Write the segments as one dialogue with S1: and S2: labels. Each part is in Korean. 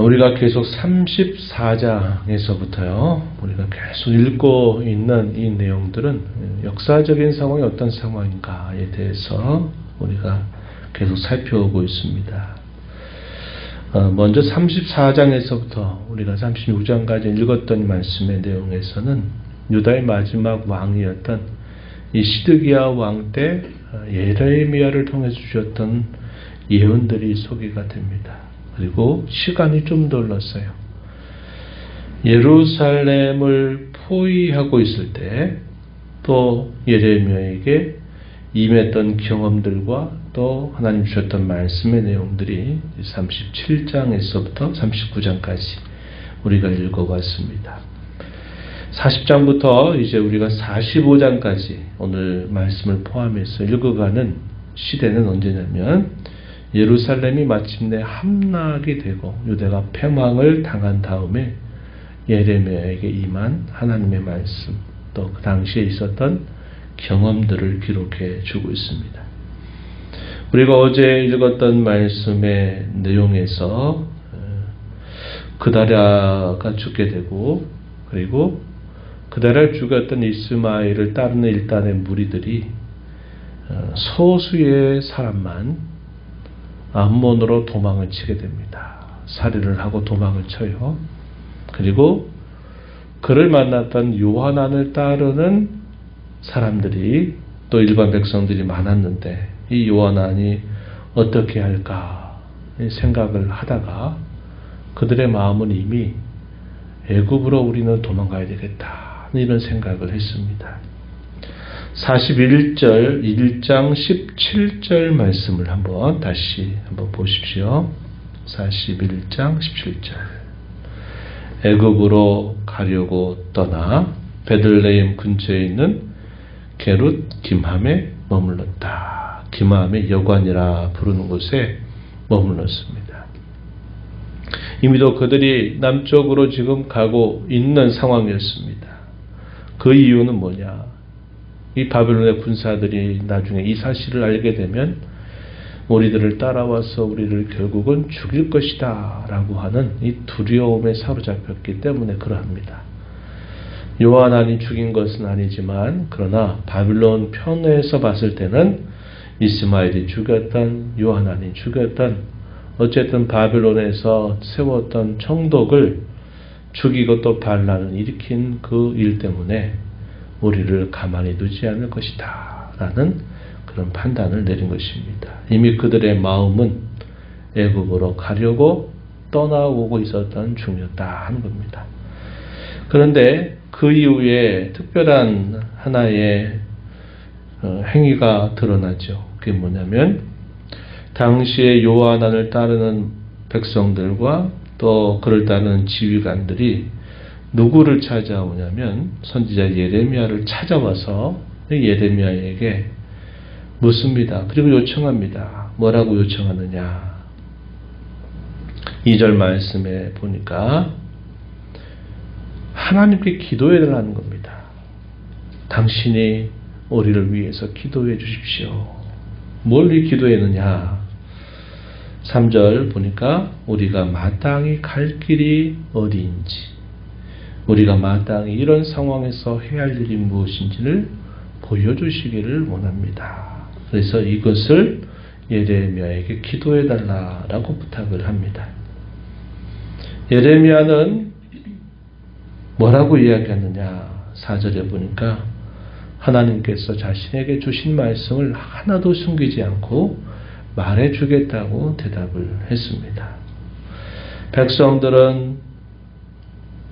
S1: 우리가 계속 34장에서부터요, 우리가 계속 읽고 있는 이 내용들은 역사적인 상황이 어떤 상황인가에 대해서 우리가 계속 살펴오고 있습니다. 어, 먼저 34장에서부터 우리가 36장까지 읽었던 말씀의 내용에서는 유다의 마지막 왕이었던 이 시드기야 왕 때 예레미야를 통해서 주셨던 예언들이 소개가 됩니다. 그리고 시간이 좀더 흘렀어요. 예루살렘을 포위하고 있을 때 또 예레미야에게 임했던 경험들과 또 하나님 주셨던 말씀의 내용들이 37장에서부터 39장까지 우리가 읽어봤습니다. 40장부터 이제 우리가 45장까지 오늘 말씀을 포함해서 읽어가는 시대는 언제냐면 예루살렘이 마침내 함락이 되고 유대가 패망을 당한 다음에 예레미야에게 임한 하나님의 말씀 또 그 당시에 있었던 경험들을 기록해 주고 있습니다. 우리가 어제 읽었던 말씀의 내용에서 그다랴가 죽게 되고 그리고 그다랴를 죽였던 이스마엘을 따르는 일단의 무리들이 어, 소수의 사람만 암몬으로 도망을 치게 됩니다. 살해를 하고 도망을 쳐요. 그리고 그를 만났던 요한안을 따르는 사람들이 또 일반 백성들이 많았는데 이 요한안이 어떻게 할까 생각을 하다가 그들의 마음은 이미 애굽으로 우리는 도망가야 되겠다 이런 생각을 했습니다. 41절 1장 17절 말씀을 한번 다시 한번 보십시오. 41장 17절 애굽으로 가려고 떠나 베들레헴 근처에 있는 게룻 김함에 머물렀다. 김함의 여관이라 부르는 곳에 머물렀습니다. 이미도 그들이 남쪽으로 지금 가고 있는 상황이었습니다. 그 이유는 뭐냐? 이 바벨론의 군사들이 나중에 이 사실을 알게 되면 우리들을 따라와서 우리를 결국은 죽일 것이다 라고 하는 이 두려움에 사로잡혔기 때문에 그러합니다. 요한 안이 죽인 것은 아니지만 그러나 바빌론 편에서 봤을 때는 이스마엘이 죽였던 요한 안이 죽였던 어쨌든 바빌론에서 세웠던 청독을 죽이고 또 반란을 일으킨 그 일 때문에 우리를 가만히 두지 않을 것이다. 라는 그런 판단을 내린 것입니다. 이미 그들의 마음은 애국으로 가려고 떠나오고 있었던 중이었다 하는 겁니다. 그런데 그 이후에 특별한 하나의 어, 행위가 드러나죠. 그게 뭐냐면 당시에 요한안을 따르는 백성들과 또 그를 따르는 지휘관들이 누구를 찾아오냐면 선지자 예레미야를 찾아와서 예레미야에게 묻습니다. 그리고 요청합니다. 뭐라고 요청하느냐? 2절 말씀에 보니까 하나님께 기도해 달라는 겁니다. 당신이 우리를 위해서 기도해 주십시오. 뭘 기도했느냐? 3절 보니까 우리가 마땅히 갈 길이 어디인지 우리가 마땅히 이런 상황에서 해야 할 일이 무엇인지를 보여주시기를 원합니다. 그래서 이것을 예레미야에게 기도해 달라라고 부탁을 합니다. 예레미야는 뭐라고 이야기하느냐? 4절에 보니까 하나님께서 자신에게 주신 말씀을 하나도 숨기지 않고 말해 주겠다고 대답을 했습니다. 백성들은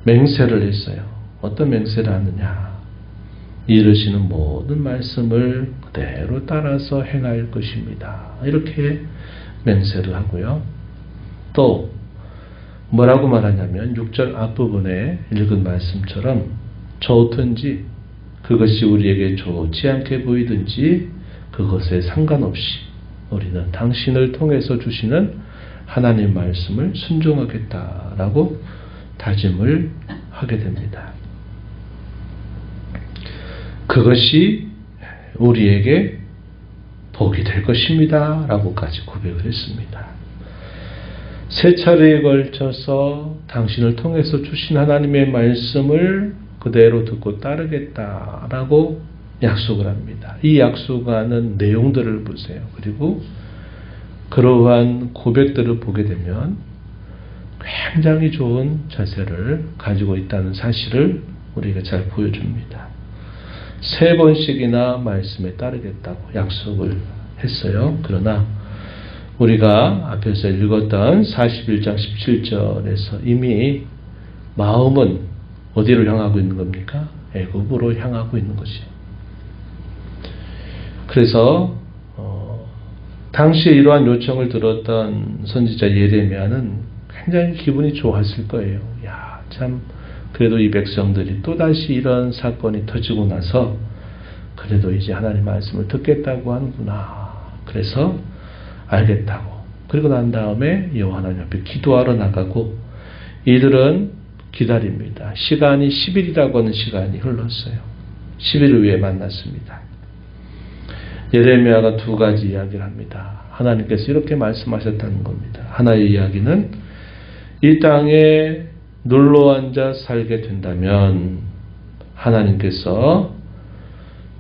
S1: 맹세를 했어요. 어떤 맹세를 하느냐? 이르시는 모든 말씀을 그대로 따라서 행할 것입니다. 이렇게 맹세를 하고요. 또 뭐라고 말하냐면 6절 앞부분에 읽은 말씀처럼 좋든지 그것이 우리에게 좋지 않게 보이든지 그것에 상관없이 우리는 당신을 통해서 주시는 하나님 말씀을 순종하겠다라고 다짐을 하게 됩니다. 그것이 우리에게 복이 될 것입니다. 라고까지 고백을 했습니다. 세 차례에 걸쳐서 당신을 통해서 주신 하나님의 말씀을 그대로 듣고 따르겠다라고 약속을 합니다. 이 약속하는 내용들을 보세요. 그리고 그러한 고백들을 보게 되면 굉장히 좋은 자세를 가지고 있다는 사실을 우리가 잘 보여줍니다. 세 번씩이나 말씀에 따르겠다고 약속을 했어요. 그러나 우리가 앞에서 읽었던 41장 17절에서 이미 마음은 어디를 향하고 있는 겁니까? 애굽으로 향하고 있는 것이에요. 그래서 어, 당시에 이러한 요청을 들었던 선지자 예레미야는 굉장히 기분이 좋았을 거예요. 야, 참 그래도 이 백성들이 또다시 이런 사건이 터지고 나서 그래도 이제 하나님 말씀을 듣겠다고 하는구나. 그래서 알겠다고. 그리고 난 다음에 여호와 하나님 앞에 기도하러 나가고 이들은 기다립니다. 시간이 10일이라고 하는 시간이 흘렀어요. 10일 후에 만났습니다. 예레미야가 두 가지 이야기를 합니다. 하나님께서 이렇게 말씀하셨다는 겁니다. 하나의 이야기는 이 땅에 눌러 앉아 살게 된다면 하나님께서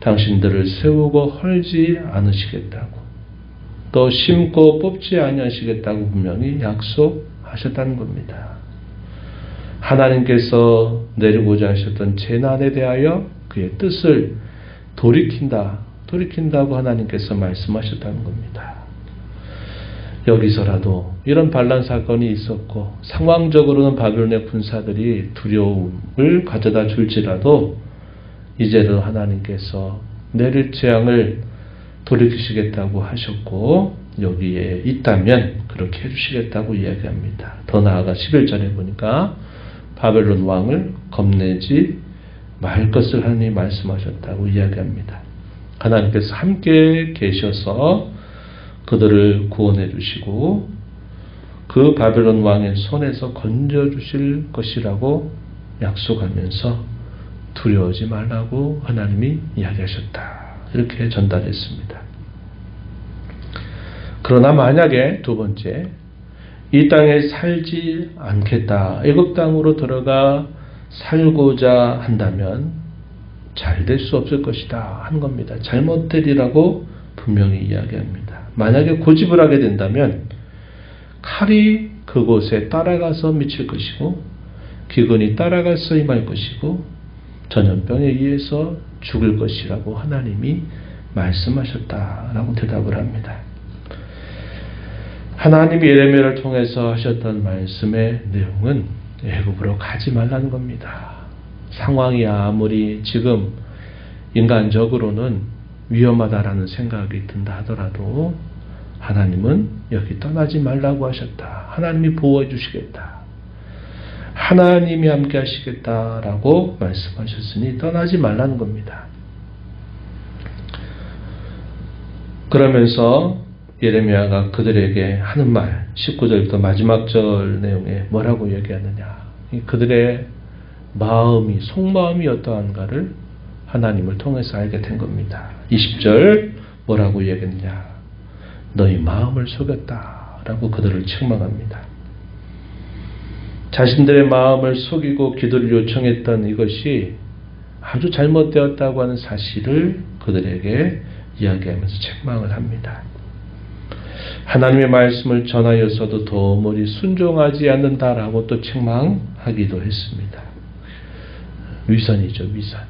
S1: 당신들을 세우고 헐지 않으시겠다고 또 심고 뽑지 아니하시겠다고 분명히 약속하셨다는 겁니다. 하나님께서 내리고자 하셨던 재난에 대하여 그의 뜻을 돌이킨다, 돌이킨다고 하나님께서 말씀하셨다는 겁니다. 여기서라도 이런 반란 사건이 있었고 상황적으로는 바벨론의 군사들이 두려움을 가져다 줄지라도 이제는 하나님께서 내릴 재앙을 돌이키시겠다고 하셨고 여기에 있다면 그렇게 해주시겠다고 이야기합니다. 더 나아가 11절에 보니까 바벨론 왕을 겁내지 말 것을 하나님이 말씀하셨다고 이야기합니다. 하나님께서 함께 계셔서 그들을 구원해 주시고 그 바벨론 왕의 손에서 건져 주실 것이라고 약속하면서 두려워하지 말라고 하나님이 이야기하셨다. 이렇게 전달했습니다. 그러나 만약에 두 번째 이 땅에 살지 않겠다. 애굽 땅으로 들어가 살고자 한다면 잘 될 수 없을 것이다 한 겁니다. 잘못되리라고 분명히 이야기합니다. 만약에 고집을 하게 된다면 칼이 그곳에 따라가서 미칠 것이고 기근이 따라가서 임할 것이고 전염병에 의해서 죽을 것이라고 하나님이 말씀하셨다라고 대답을 합니다. 하나님이 예레미야를 통해서 하셨던 말씀의 내용은 애굽으로 가지 말라는 겁니다. 상황이 아무리 지금 인간적으로는 위험하다라는 생각이 든다 하더라도 하나님은 여기 떠나지 말라고 하셨다. 하나님이 보호해 주시겠다. 하나님이 함께 하시겠다라고 말씀하셨으니 떠나지 말라는 겁니다. 그러면서 예레미야가 그들에게 하는 말 19절부터 마지막 절 내용에 뭐라고 얘기하느냐 그들의 마음이 속마음이 어떠한가를 하나님을 통해서 알게 된 겁니다. 20절 뭐라고 얘기했냐 너희 마음을 속였다 라고 그들을 책망합니다. 자신들의 마음을 속이고 기도를 요청했던 이것이 아주 잘못되었다고 하는 사실을 그들에게 이야기하면서 책망을 합니다. 하나님의 말씀을 전하여서도 도무지 순종하지 않는다라고 또 책망하기도 했습니다. 위선이죠, 위선.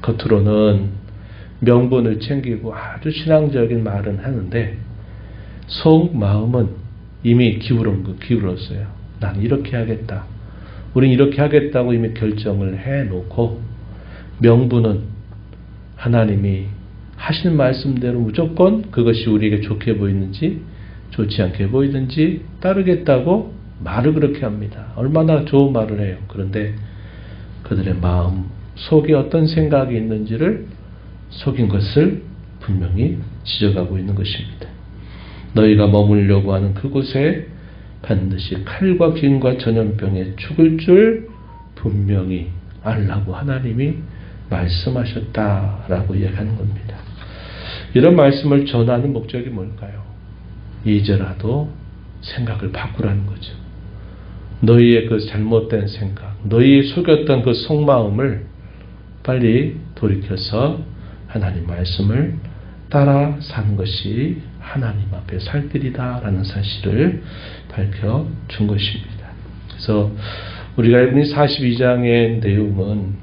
S1: 겉으로는 명분을 챙기고 아주 신앙적인 말은 하는데 속 마음은 이미 기울은 거 기울었어요. 난 이렇게 하겠다. 우린 이렇게 하겠다고 이미 결정을 해 놓고 명분은 하나님이 하신 말씀대로 무조건 그것이 우리에게 좋게 보이는지 좋지 않게 보이든지 따르겠다고 말을 그렇게 합니다. 얼마나 좋은 말을 해요. 그런데 그들의 마음 속에 어떤 생각이 있는지를 속인 것을 분명히 지적하고 있는 것입니다. 너희가 머물려고 하는 그곳에 반드시 칼과 기과 전염병에 죽을 줄 분명히 알라고 하나님이 말씀하셨다라고 이야기하는 겁니다. 이런 말씀을 전하는 목적이 뭘까요? 이제라도 생각을 바꾸라는 거죠. 너희의 그 잘못된 생각, 너희 속였던 그 속마음을 빨리 돌이켜서 하나님 말씀을 따라 사는 것이 하나님 앞에 살 길이다라는 사실을 밝혀 준 것입니다. 그래서 우리가 읽은 42장의 내용은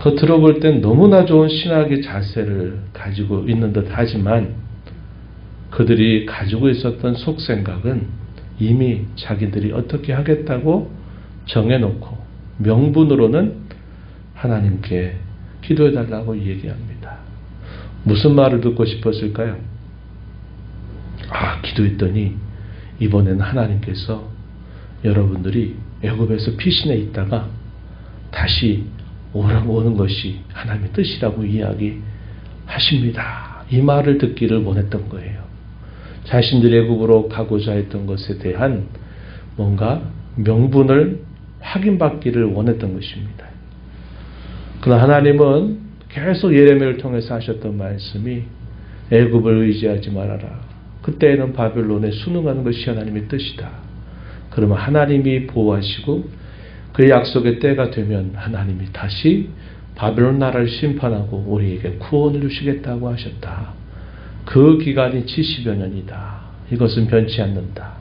S1: 겉으로 볼 땐 너무나 좋은 신학의 자세를 가지고 있는 듯 하지만 그들이 가지고 있었던 속생각은 이미 자기들이 어떻게 하겠다고 정해놓고 명분으로는 하나님께 기도해달라고 얘기합니다. 무슨 말을 듣고 싶었을까요? 아, 기도했더니 이번에는 하나님께서 여러분들이 애굽에서 피신해 있다가 다시 오라고 오는 것이 하나님의 뜻이라고 이야기하십니다. 이 말을 듣기를 원했던 거예요. 자신들이 애굽으로 가고자 했던 것에 대한 뭔가 명분을 확인받기를 원했던 것입니다. 그러나 하나님은 계속 예레미야를 통해서 하셨던 말씀이 애굽을 의지하지 말아라. 그때에는 바벨론에 순응하는 것이 하나님의 뜻이다. 그러면 하나님이 보호하시고 그 약속의 때가 되면 하나님이 다시 바벨론 나라를 심판하고 우리에게 구원을 주시겠다고 하셨다. 그 기간이 70여 년이다. 이것은 변치 않는다.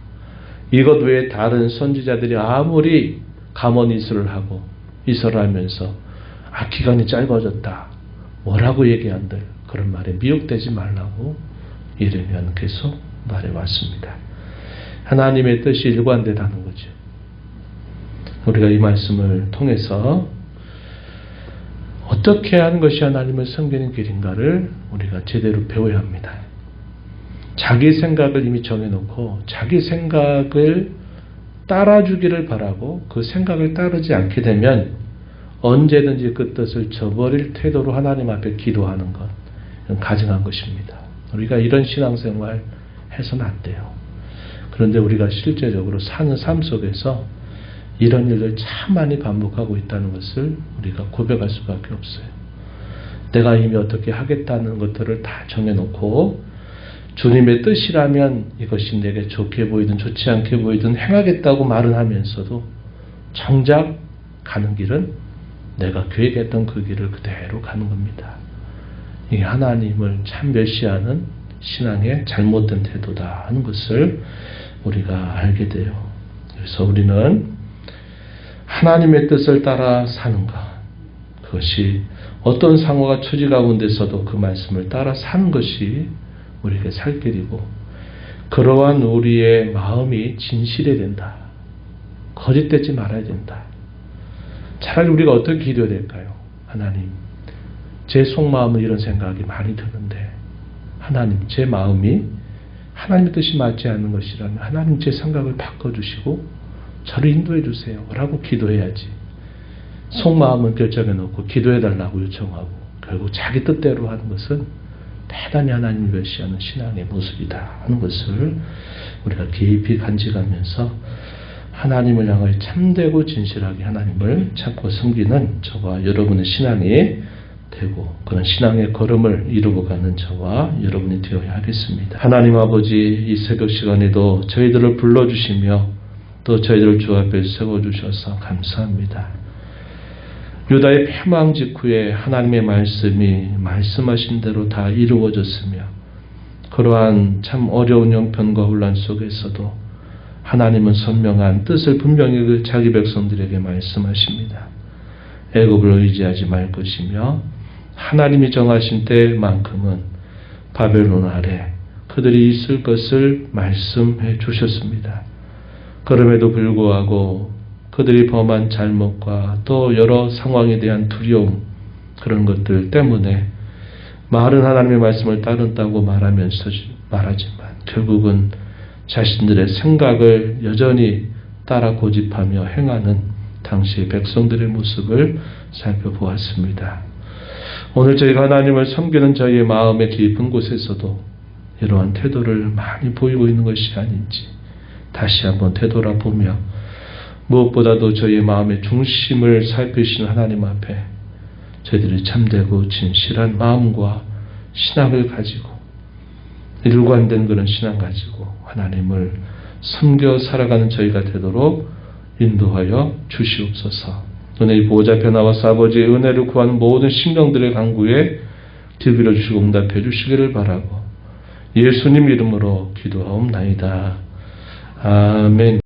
S1: 이것 외에 다른 선지자들이 아무리 감언 이슬을 하고 이슬을 하면서 아 기간이 짧아졌다. 뭐라고 얘기한들 그런 말에 미혹되지 말라고 예레미야는 계속 말해왔습니다. 하나님의 뜻이 일관되다는 거죠. 우리가 이 말씀을 통해서 어떻게 하는 것이 하나님을 섬기는 길인가를 우리가 제대로 배워야 합니다. 자기 생각을 이미 정해놓고 자기 생각을 따라주기를 바라고 그 생각을 따르지 않게 되면 언제든지 그 뜻을 저버릴 태도로 하나님 앞에 기도하는 것 가증한 것입니다. 우리가 이런 신앙생활 해서는 안 돼요. 그런데 우리가 실제적으로 사는 삶 속에서 이런 일을 참 많이 반복하고 있다는 것을 우리가 고백할 수밖에 없어요. 내가 이미 어떻게 하겠다는 것들을 다 정해놓고 주님의 뜻이라면 이것이 내게 좋게 보이든 좋지 않게 보이든 행하겠다고 말은 하면서도 정작 가는 길은 내가 계획했던 그 길을 그대로 가는 겁니다. 이게 하나님을 참 멸시하는 신앙의 잘못된 태도다 하는 것을 우리가 알게 돼요. 그래서 우리는 하나님의 뜻을 따라 사는가. 그것이 어떤 상황과 처지 가운데서도 그 말씀을 따라 사는 것이 우리에게 살 길이고, 그러한 우리의 마음이 진실해야 된다. 거짓되지 말아야 된다. 차라리 우리가 어떻게 기도해야 될까요? 하나님, 제 속마음은 이런 생각이 많이 드는데, 하나님, 제 마음이 하나님의 뜻이 맞지 않는 것이라면 하나님 제 생각을 바꿔주시고 저를 인도해 주세요. 라고 기도해야지. 속마음은 결정해 놓고 기도해 달라고 요청하고 결국 자기 뜻대로 하는 것은 대단히 하나님을 멸시하는 신앙의 모습이다 하는 것을 우리가 깊이 간직하면서 하나님을 향하여 참되고 진실하게 하나님을 찾고 섬기는 저와 여러분의 신앙이 되고 그런 신앙의 걸음을 이루고 가는 저와 여러분이 되어야 하겠습니다. 하나님 아버지 이 새벽 시간에도 저희들을 불러주시며 또 저희들을 주 앞에 세워주셔서 감사합니다. 유다의 패망 직후에 하나님의 말씀이 말씀하신 대로 다 이루어졌으며 그러한 참 어려운 형편과 혼란 속에서도 하나님은 선명한 뜻을 분명히 그 자기 백성들에게 말씀하십니다. 애굽을 의지하지 말 것이며 하나님이 정하신 때만큼은 바벨론 아래 그들이 있을 것을 말씀해 주셨습니다. 그럼에도 불구하고 그들이 범한 잘못과 또 여러 상황에 대한 두려움 그런 것들 때문에 말은 하나님의 말씀을 따른다고 말하면서 말하지만 결국은 자신들의 생각을 여전히 따라 고집하며 행하는 당시의 백성들의 모습을 살펴보았습니다. 오늘 저희가 하나님을 섬기는 저희의 마음의 깊은 곳에서도 이러한 태도를 많이 보이고 있는 것이 아닌지 다시 한번 되돌아보며 무엇보다도 저희의 마음의 중심을 살피시는 하나님 앞에 저희들이 참되고 진실한 마음과 신앙을 가지고 일관된 그런 신앙 가지고 하나님을 섬겨 살아가는 저희가 되도록 인도하여 주시옵소서. 은혜의 보호자 변화와 아버지의 은혜를 구하는 모든 신경들의 강구에 뒤빌어 주시고 응답해 주시기를 바라고 예수님 이름으로 기도하옵나이다. 아멘.